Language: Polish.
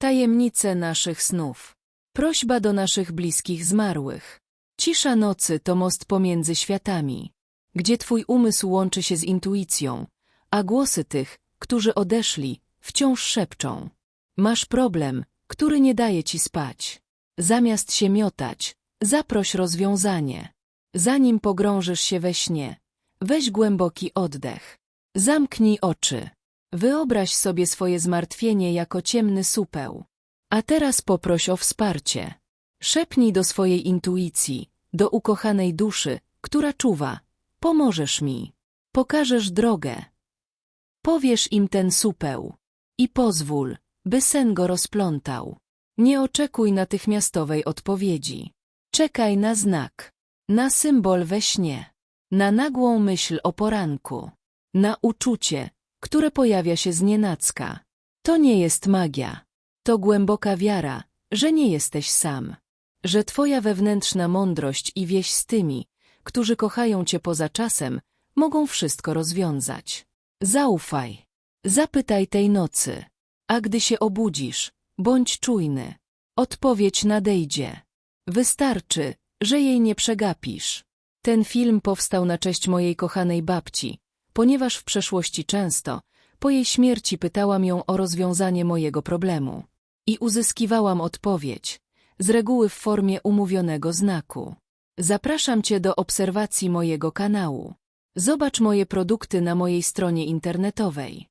Tajemnice naszych snów. Prośba do naszych bliskich zmarłych. Cisza nocy to most pomiędzy światami, gdzie twój umysł łączy się z intuicją, a głosy tych, którzy odeszli, wciąż szepczą. Masz problem, który nie daje ci spać. Zamiast się miotać, zaproś rozwiązanie. Zanim pogrążysz się we śnie, weź głęboki oddech. Zamknij oczy. Wyobraź sobie swoje zmartwienie jako ciemny supeł. A teraz poproś o wsparcie. Szepnij do swojej intuicji, do ukochanej duszy, która czuwa. Pomożesz mi. Pokażesz drogę. Powiesz im ten supeł. I pozwól, by sen go rozplątał. Nie oczekuj natychmiastowej odpowiedzi. Czekaj na znak, na symbol we śnie, na nagłą myśl o poranku, na uczucie, które pojawia się znienacka. To nie jest magia. To głęboka wiara, że nie jesteś sam. Że twoja wewnętrzna mądrość i wieś z tymi, którzy kochają cię poza czasem, mogą wszystko rozwiązać. Zaufaj. Zapytaj tej nocy. A gdy się obudzisz, bądź czujny. Odpowiedź nadejdzie. Wystarczy, że jej nie przegapisz. Ten film powstał na cześć mojej kochanej babci, ponieważ w przeszłości często, po jej śmierci pytałam ją o rozwiązanie mojego problemu. I uzyskiwałam odpowiedź, z reguły w formie umówionego znaku. Zapraszam Cię do obserwacji mojego kanału. Zobacz moje produkty na mojej stronie internetowej.